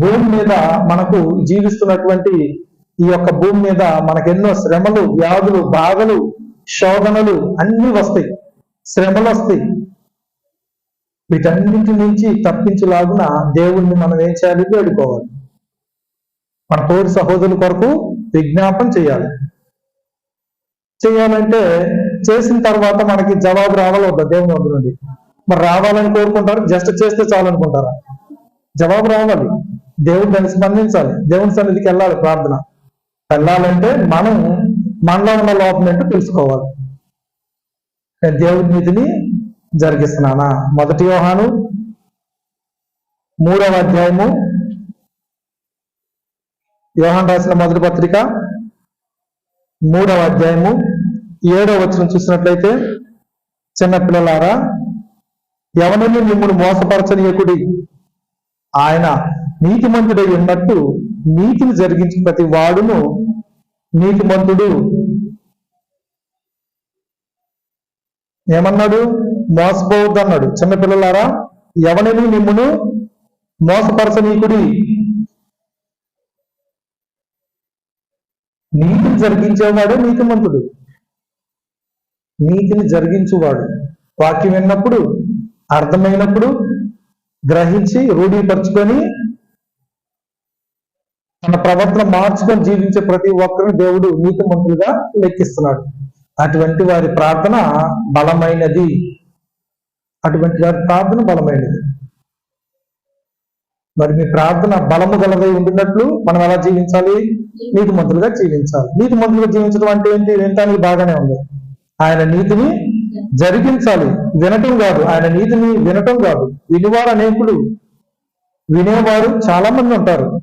భూమి మీద మనకు జీవిస్తున్నటువంటి ఈ యొక్క భూమి మీద మనకెన్నో శ్రమలు వ్యాధులు బాధలు శోధనలు అన్ని వస్తాయి. శ్రమలు వస్తాయి. వీటన్నిటి నుంచి తప్పించులాగున దేవుణ్ణి మనం ఏం చేయాలి? వేడుకోవాలి. మన తోటి సహోదరుల కొరకు విజ్ఞాపన చేయాలి. చేయాలంటే చేసిన తర్వాత మనకి జవాబు రావాలి దేవుని వద్ద నుండి మరి రావాలని కోరుకుంటారు? జస్ట్ చేస్తే చాలనుకుంటారా? జవాబు రావాలి. దేవుడు దాన్ని స్పందించాలి. దేవుని సన్నిధికి వెళ్ళాలి ప్రార్థన. వెళ్ళాలంటే మనం మనలో ఉన్న లోపం ఏంటో తెలుసుకోవాలి. నేను దేవుడి నీతిని జరిగిస్తున్నానా? మొదటి వ్యూహాను మూడవ అధ్యాయము. వ్యూహాన్ రాసిన మొదటి పత్రిక మూడవ అధ్యాయము. ఏడవ వచ్చిన చూసినట్లయితే చిన్నపిల్లలారా ఎవరిని మిమ్మల్ని మోసపరచనీయకుడి? ఆయన. నీతిమంతుడై ఉన్నట్టు నీతిని జరిగించిన ప్రతి వాడును నీతిమంతుడు. ఏమన్నాడు? మోసపోవద్దు అన్నాడు చిన్నపిల్లలారా ఎవనని మిమ్మును మోసపరచనీకుడి. నీతిని జరిగించేవాడు నీతిమంతుడు. నీతిని జరిగించువాడు. వాక్యం విన్నప్పుడు అర్థమైనప్పుడు గ్రహించి రూఢీపరుచుకొని తన ప్రవర్తన మార్చుకొని జీవించే ప్రతి ఒక్కరిని దేవుడు నీతిమంతులుగా లెక్కిస్తున్నాడు. అటువంటి వారి ప్రార్థన బలమైనది. అటువంటి వారి ప్రార్థన బలమైనది. మరి మీ ప్రార్థన బలము గలదై ఉండినట్లు మనం ఎలా జీవించాలి? నీతిమంతులుగా జీవించాలి. నీతి మంతులుగా జీవించడం అంటే ఏంటి? వినటానికి బాగానే ఉంది. ఆయన నీతిని జరిగించాలి. వినటం కాదు. ఆయన నీతిని వినటం కాదు. వినివారు అనేకులు వినేవారు చాలా మంది ఉంటారు.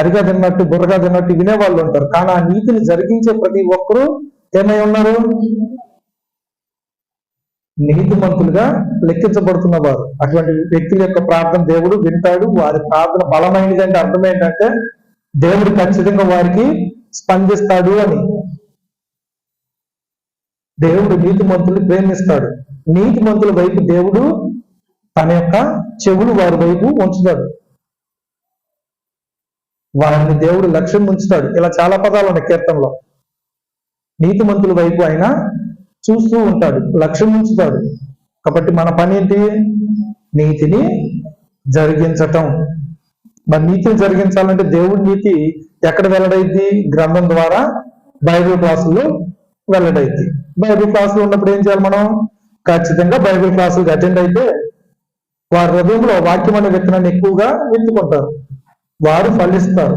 హరిగా తిన్నట్టు బుర్రగా తిన్నట్టు వినేవాళ్ళు ఉంటారు. కానీ ఆ నీతిని జరిగించే ప్రతి ఒక్కరూ ఏమై ఉన్నారు? నీతిమంతులుగా లెక్కించబడుతున్న వారు. అటువంటి వ్యక్తుల యొక్క ప్రార్థన దేవుడు వింటాడు. వారి ప్రార్థన బలమైనది అంటే అర్థం ఏంటంటే దేవుడు ఖచ్చితంగా వారికి స్పందిస్తాడు అని. దేవుడు నీతిమంతులు ప్రేమిస్తాడు. నీతిమంతుల వైపు దేవుడు తన యొక్క చెవులు వారి వైపు ఉంచుతాడు. వారిని దేవుడు లక్ష్యం ఉంచుతాడు. ఇలా చాలా పదాలు ఉన్నాయి కీర్తనలో. నీతిమంతుల వైపు ఆయన చూస్తూ ఉంటాడు లక్ష్యం ఉంచుతాడు. కాబట్టి మన పని ఏంటి? నీతిని జరిగించటం. మరి నీతిని జరిగించాలంటే దేవుడి నీతి ఎక్కడ వెల్లడైద్ది? గ్రంథం ద్వారా బైబిల్ క్లాసులు వెల్లడైద్ది. బైబిల్ క్లాసులు ఉన్నప్పుడు ఏం చేయాలి మనం? ఖచ్చితంగా బైబిల్ క్లాసులకు అటెండ్ అయితే వారి హృదయంలో వాక్యం అనే విత్తనాన్ని ఎక్కువగా విత్తుకుంటారు వారు ఫలిస్తారు.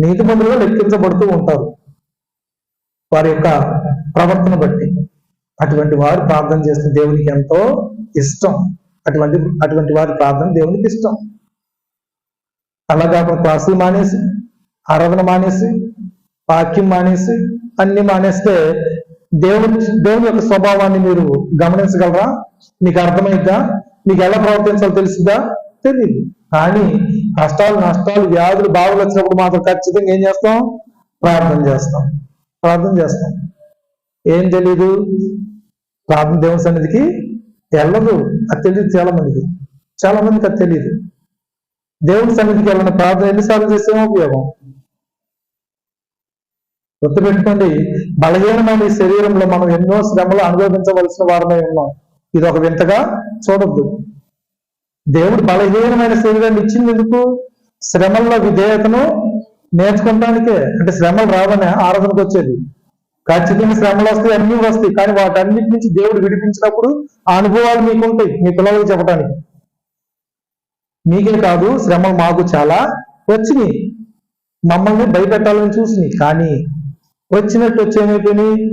నీతిమంతులుగా లెక్కించబడుతూ ఉంటారు. వారి యొక్క ప్రవర్తన బట్టి. అటువంటి వారు ప్రార్థన చేస్తే దేవునికి ఎంతో ఇష్టం. అటువంటి అటువంటి వారి ప్రార్థన దేవునికి ఇష్టం. అలా కాకుండా క్లాసులు మానేసి ఆరాధన మానేసి వాక్యం మానేసి అన్ని మానేస్తే దేవుని దేవుని యొక్క స్వభావాన్ని మీరు గమనించగలరా? మీకు అర్థమైద్దా? మీకు ఎలా ప్రవర్తించాలో తెలిసిందా తెలియదు కానీ కష్టాలు నష్టాలు వ్యాధులు బాధలు వచ్చినప్పుడు మాత్రం ఖచ్చితంగా ఏం చేస్తాం? ప్రార్థన చేస్తాం. ప్రార్థన చేస్తాం. ఏం తెలీదు? ప్రార్థన దేవుని సన్నిధికి వెళ్ళదు. అది తెలియదు చాలా మందికి. చాలా మందికి అది తెలియదు దేవుని సన్నిధికి వెళ్ళిన ప్రార్థన ఎన్నిసార్లు చేస్తేమో ఉపయోగం? గుర్తుపెట్టుకోండి బలహీనమైన ఈ శరీరంలో మనం ఎన్నో శ్రమలు అనుభవించవలసిన వారమై ఉన్నాం. ఇది ఒక వింతగా చూడొద్దు. దేవుడు బలహీనమైన శరీరాన్ని ఇచ్చింది ఎందుకు? శ్రమల్లో విధేయతను నేర్చుకోవడానికే. అంటే శ్రమలు రావని ఆరాధనకు వచ్చేది. ఖచ్చితంగా శ్రమలు వస్తాయి అన్ని వస్తాయి. కానీ వాటన్నిటి నుంచి దేవుడు విడిపించినప్పుడు ఆ అనుభవాలు మీకు ఉంటాయి మీ పిల్లలకు చెప్పడానికి. మీకే కాదు శ్రమలు మాకు చాలా వచ్చినాయి. మమ్మల్ని భయపెట్టాలని చూసినాయి. కానీ వచ్చినట్టు వచ్చేమైపోయినాయి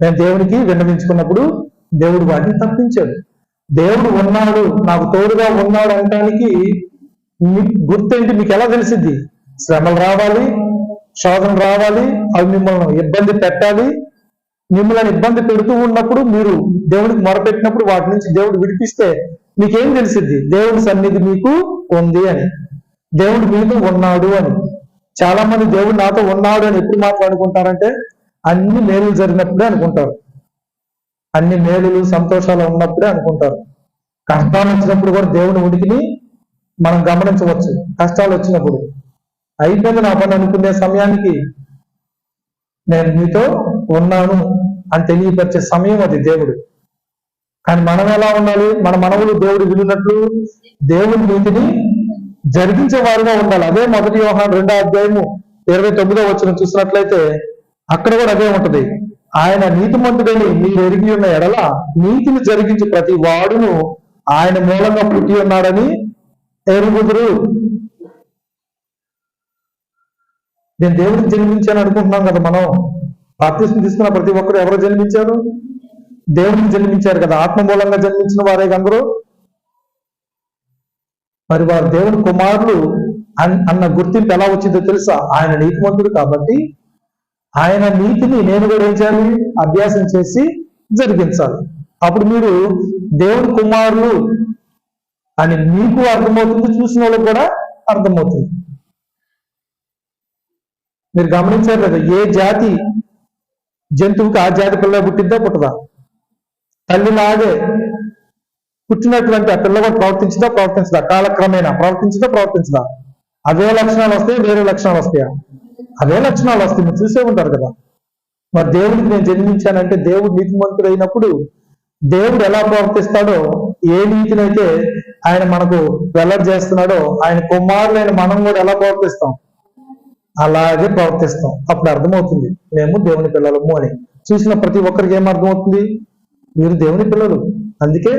నేను దేవునికి విన్నవించుకున్నప్పుడు దేవుడు వాటిని తప్పించాడు. దేవుడు ఉన్నాడు నాకు తోడుగా ఉన్నాడు అనటానికి గుర్తేంటి? మీకు ఎలా తెలిసింది శ్రమలు రావాలి శోధన రావాలి అవి మిమ్మల్ని ఇబ్బంది పెట్టాలి. మిమ్మల్ని ఇబ్బంది పెడుతూ ఉన్నప్పుడు మీరు దేవుడికి మొరపెట్టినప్పుడు వాటి నుంచి దేవుడు విడిపిస్తే మీకేం తెలిసిద్ది? దేవుడి సన్నిధి మీకు ఉంది అని. దేవుడు మీతో ఉన్నాడు అని. చాలా మంది దేవుడు నాతో ఉన్నాడు అని ఎప్పుడు మాట్లాడుకుంటారంటే అన్ని మేలు జరిగినప్పుడే అనుకుంటారు. అన్ని మేలులు సంతోషాలు ఉన్నప్పుడే అనుకుంటారు. కష్టాలు వచ్చినప్పుడు కూడా దేవుని ఉనికిని మనం గమనించవచ్చు. కష్టాలు వచ్చినప్పుడు. అయిపోయింది నా పని అనుకునే సమయానికి నేను మీతో ఉన్నాను అని తెలియపరిచే సమయం అది దేవుడు. కానీ మనం ఎలా ఉండాలి? మన మనవులు దేవుడు విలునట్లు దేవుని నీతిని జరిగించే వారుగా ఉండాలి. అదే మొదటి వ్యవహారం రెండో అధ్యాయము ఇరవై తొమ్మిదో వచ్చిన చూసినట్లయితే అక్కడ కూడా అదే ఉంటది. ఆయన నీతిమంతుడని మీరు ఎరిగి ఉన్న ఎడల నీతిని జరిగించి ప్రతి వాడును ఆయన మూలంగా పుట్టి ఉన్నాడని ఎరుగుదురు. నేను దేవుడికి జన్మించాను అనుకుంటున్నాం కదా మనం. బాప్తిస్మ తీసుకున్న ప్రతి ఒక్కరు ఎవరు జన్మించారు? దేవుడిని జన్మించారు కదా. ఆత్మ మూలంగా జన్మించిన వారే అందరూ మరి వారు దేవుని కుమారులు అన్- అన్న గుర్తింపు ఎలా వచ్చిందో తెలుసా? ఆయన నీతిమంతుడు కాబట్టి ఆయన నీతిని నేను కూడా ఏం చేయాలి? అభ్యాసం చేసి జరిగించాలి. అప్పుడు మీరు దేవుని కుమారులు అని మీకు అర్థమవుతుంది చూసిన వాళ్ళకి కూడా అర్థమవుతుంది. మీరు గమనించారు కదా ఏ జాతి జంతువుకి ఆ జాతి పిల్ల పుట్టిద్దా పుట్టదా? తల్లిలాగే పుట్టినటువంటి ఆ పిల్ల కూడా ప్రవర్తించదా ప్రవర్తించదా? కాలక్రమేణా ప్రవర్తించదా ప్రవర్తించదా? అవే లక్షణాలు వస్తాయి వేరే లక్షణాలు వస్తాయా? అదే లక్షణాలు వస్తాయి. మీరు చూసే ఉంటారు కదా. మరి దేవుడికి నేను జన్మించానంటే దేవుడు నీతిమంతుడు అయినప్పుడు దేవుడు ఎలా ప్రవర్తిస్తాడో ఏ నీతినైతే ఆయన మనకు వెల్లడి చేస్తున్నాడో ఆయన కుమారులైన మనం కూడా ఎలా ప్రవర్తిస్తాం? అలాగే ప్రవర్తిస్తాం. అప్పుడు అర్థమవుతుంది. మేము దేవుని పిల్లలము అని. చూసిన ప్రతి ఒక్కరికి ఏం అర్థమవుతుంది? మీరు దేవుని పిల్లలు. అందుకే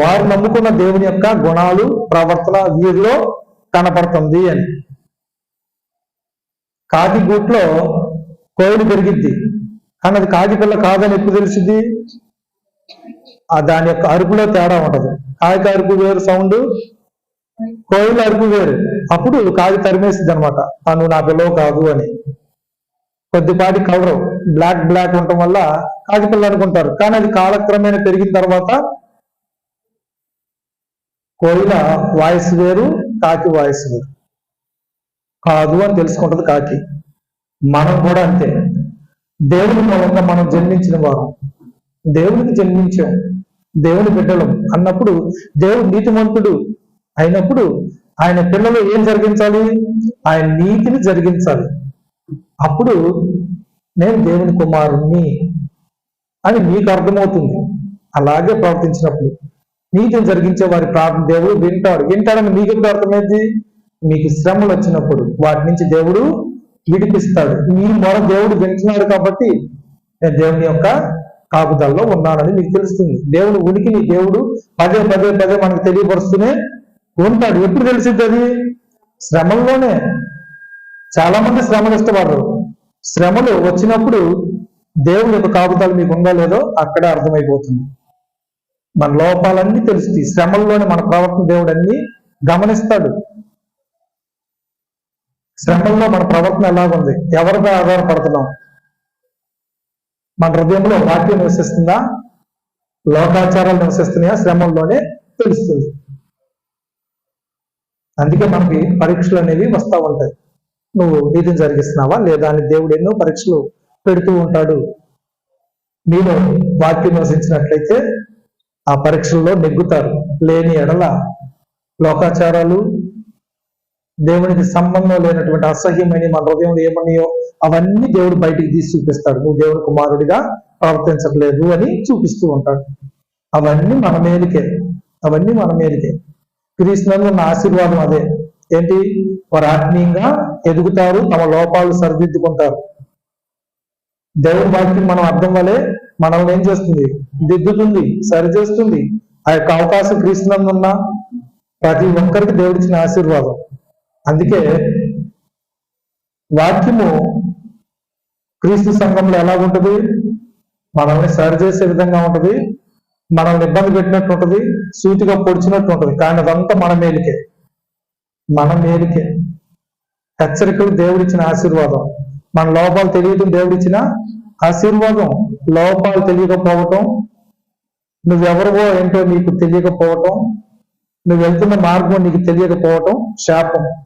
వారు నమ్ముకున్న దేవుని యొక్క గుణాలు ప్రవర్తన వీరిలో కనపడుతుంది అని. కాకి గూట్లో కోయిలు పెరిగిద్ది. కానీ అది కాకి పిల్ల కాదని ఎప్పుడు తెలిసింది ఆ దాని యొక్క అరుపులో తేడా ఉండదు. కాకి అరుపు వేరు సౌండ్ కోయిల అరుపు వేరు. అప్పుడు కాకి తరిమేసింది అనమాట నువ్వు నా పిల్లవు కాదు అని. కొద్దిపాటి కలరు బ్లాక్ బ్లాక్ ఉండటం వల్ల కాకి పిల్ల అనుకుంటారు. కానీ అది కాలక్రమేణా పెరిగిన తర్వాత కోయిల వాయిస్ వేరు కాకి వాయిస్ వేరు. కాదు అని తెలుసుకుంటది కాకి. మనం కూడా అంతే. దేవుని మూలంగా మనం జన్మించిన వారు. దేవునికి జన్మించాం. దేవుని బిడ్డలం అన్నప్పుడు దేవుడు నీతిమంతుడు అయినప్పుడు ఆయన పిల్లలు ఏం జరిగించాలి? ఆయన నీతిని జరిగించాలి. అప్పుడు నేను దేవుని కుమారుణ్ణి అని మీకు అర్థమవుతుంది. అలాగే ప్రవర్తించినప్పుడు నీతిని జరిగించే వారి ప్రార్థన దేవుడు వింటాడు. వింటాడని మీకు ఎప్పుడు అర్థమైంది? మీకు శ్రమలు వచ్చినప్పుడు వాటి నుంచి దేవుడు విడిపిస్తాడు. మీ మొర దేవుడు వింటున్నాడు కాబట్టి నేను దేవుని యొక్క కాపుదల్లో ఉన్నానని మీకు తెలుస్తుంది. దేవుని ఉనికిని దేవుడు పదే పదే పదే మనకు తెలియపరుస్తూనే ఉంటాడు. ఎప్పుడు తెలిసింది అది? శ్రమంలోనే చాలా మంది శ్రమలు ఇష్టపడరు. శ్రమలు వచ్చినప్పుడు దేవుని యొక్క కాపుదలు మీకు ఉందో లేదో అక్కడే అర్థమైపోతుంది. మన లోపాలన్నీ తెలుస్తాయి. శ్రమల్లోనే మన ప్రవర్తన దేవుడు అన్ని గమనిస్తాడు. శ్రమల్లో మన ప్రవర్తన ఎలాగుంది? ఎవరిపై ఆధారపడుతున్నాం? మన హృదయంలో వాక్యం నివసిస్తుందా? లోకాచారాలు నివసిస్తున్నాయా? శ్రమంలోనే తెలుస్తుంది. అందుకే మనకి పరీక్షలు అనేవి వస్తూ ఉంటాయి. నువ్వు నీతిని జరిగిస్తున్నావా? లేదా అని దేవుడు ఎన్నో పరీక్షలు పెడుతూ ఉంటాడు. నీలో వాక్యం నివసించినట్లయితే ఆ పరీక్షల్లో నెగ్గుతారు. లేని ఎడల లోకాచారాలు దేవునికి సంబంధం లేనటువంటి అసహ్యమైన మన హృదయంలో ఏమన్నాయో అవన్నీ దేవుడు బయటికి తీసి చూపిస్తాడు. నువ్వు దేవుని కుమారుడిగా ప్రవర్తించట్లేదు అని చూపిస్తూ ఉంటాడు. అవన్నీ మన మేలుకే. అవన్నీ మన మేలుకే. క్రీస్తునందు ఉన్న ఆశీర్వాదం అదే. ఏంటి? వారు ఆత్మీయంగా ఎదుగుతారు తమ లోపాలు సరిదిద్దుకుంటారు. దేవుడి వాక్యం మనం అర్థం వలె మనల్ని ఏం చేస్తుంది? దిద్దుతుంది సరిచేస్తుంది. ఆ యొక్క అవకాశం క్రీస్తునందు ఉన్న ప్రతి ఒక్కరికి దేవుడిచ్చిన ఆశీర్వాదం. అందుకే వాక్యము క్రీస్తు సంఘంలో ఎలా ఉంటుంది? మనల్ని సరి చేసే విధంగా ఉంటుంది. మనల్ని ఇబ్బంది పెట్టినట్టు ఉంటుంది. సూటిగా పొడిచినట్టు ఉంటుంది. కానీ అదంతా మన మేలికే. మన మేలికే. హెచ్చరికలు దేవుడిచ్చిన ఆశీర్వాదం. మన లోపాలు తెలియటం దేవుడిచ్చిన ఆశీర్వాదం. లోపాలు తెలియకపోవటం. నువ్వెవరివో ఏంటో నీకు తెలియకపోవటం. నువ్వు వెళ్తున్న మార్గం నీకు తెలియకపోవటం. శాపం.